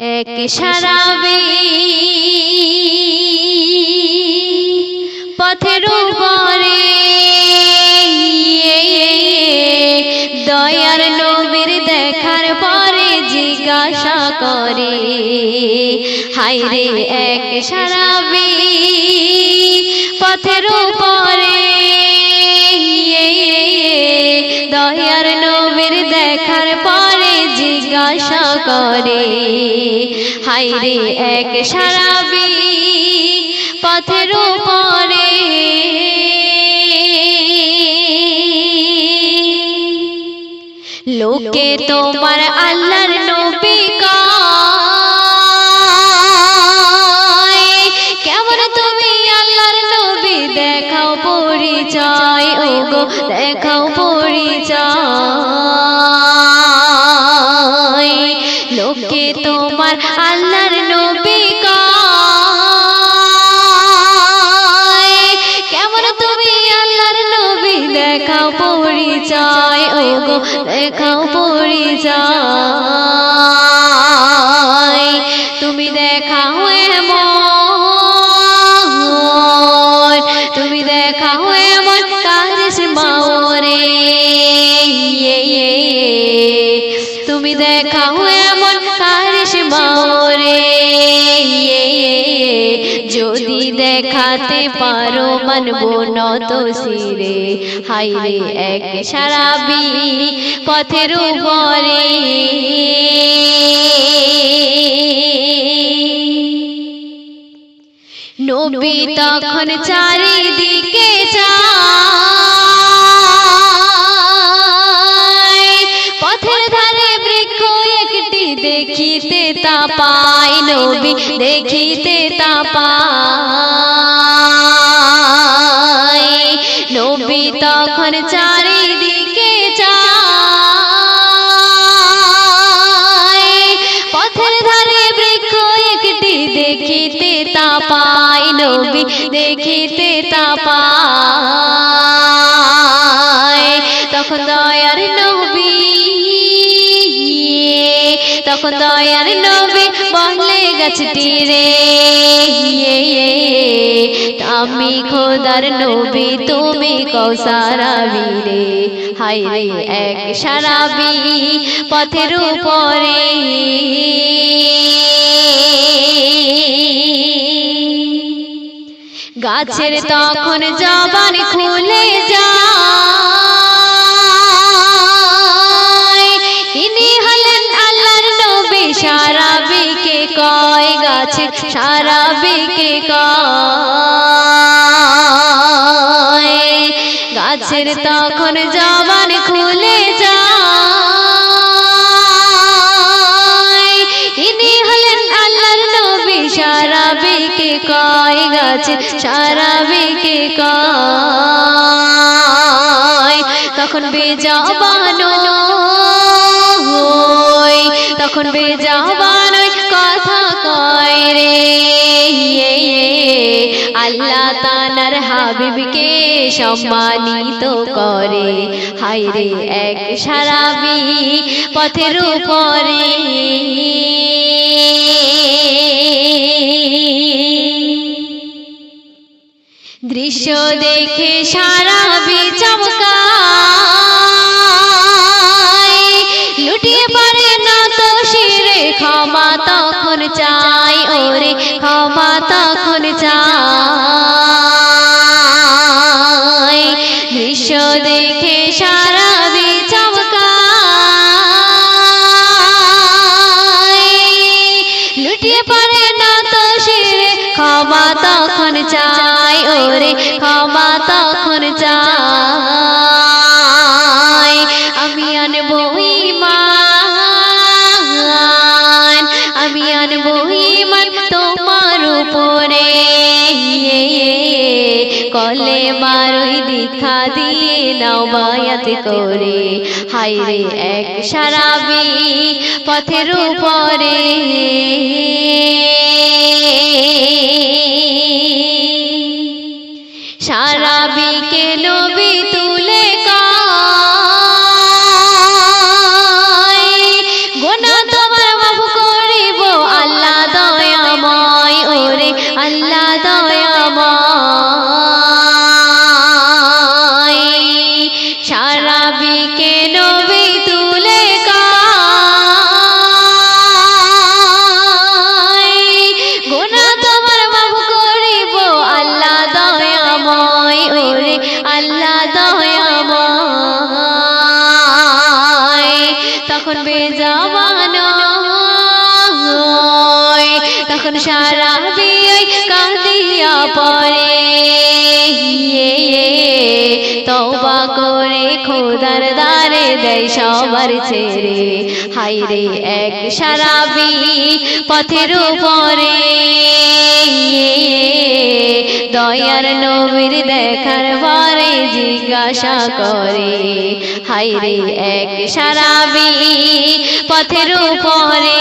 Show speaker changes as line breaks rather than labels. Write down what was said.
এক সারাবি পথের উপরে দয়ার নবীর দেখার পরে জিজ্ঞাসা করে হাইরে এক সারাবি পথের উপরে জিজ্ঞাসা করে। হাইরে এক সারাবি পথের উপরে। লোকে তোমার আল্লাহর নবী কয়। কেমন তুমি আল্লাহর নবী দেখাও পরিচয়? ও গো দেখাও আল্লাহর নবী কেমন তুমি আল্লাহর নবী? দেখাও পরিচয় ও গো দেখাও পরিচয়। তুমি দেখাও এমন দেখাতে পারো মানবো নত সিরে হাইরে এক সারাবি পথের উপরে। নবী তখন চারিদিকে চায়। পথের ধারে বৃক্ষ একটি দেখিতে তা পায়। নবী দেখিতে তা পায়। তখন চারিদিকে চায়। পথের ধারে বৃক্ষ একটি দেখিতে তা পায় নবী দেখিতে তা পায়। তখন দয়ার নবী বলে গাছটি রে। আমি খোদার নবী, তুমি কৌসারাবি রে। হাই এক সারাবি পথের উপরে। গাছের তখন জবান খুলে যায় সারা বিকে কয় গাছে সারা বিকে কয় গাছের তখন জবান খুলে যায়। ইনি হলেন কয় গাছে সারা বিকে কয়। তখন বেজাবানো তখন বেজাবানো কথা কয় রে। আল্লাহ তানার হাবিবকে সম্মানিত করে। হাই রে, এক সারাবি পথের উপরে। দৃশ্য দেখে সারাবি চমকায় চাই কলে মারই দীক্ষা দিয়ে নাও মায়াত করে। হাইরে এক সারাবি পথের উপরে। তখন বেজামানো তখন সারা বিয়ে কাঁদিয়া পড়ে। ইয়ে, তবা করে খোদার দারে দেয় সবার ছেড়ে। হাই রে, এক সারাবি পথের উপরে। ইয়ে, দয়ার নবীর দেখার পরে জিজ্ঞাসা করে হাইরে এক সারাবি পথের উপরে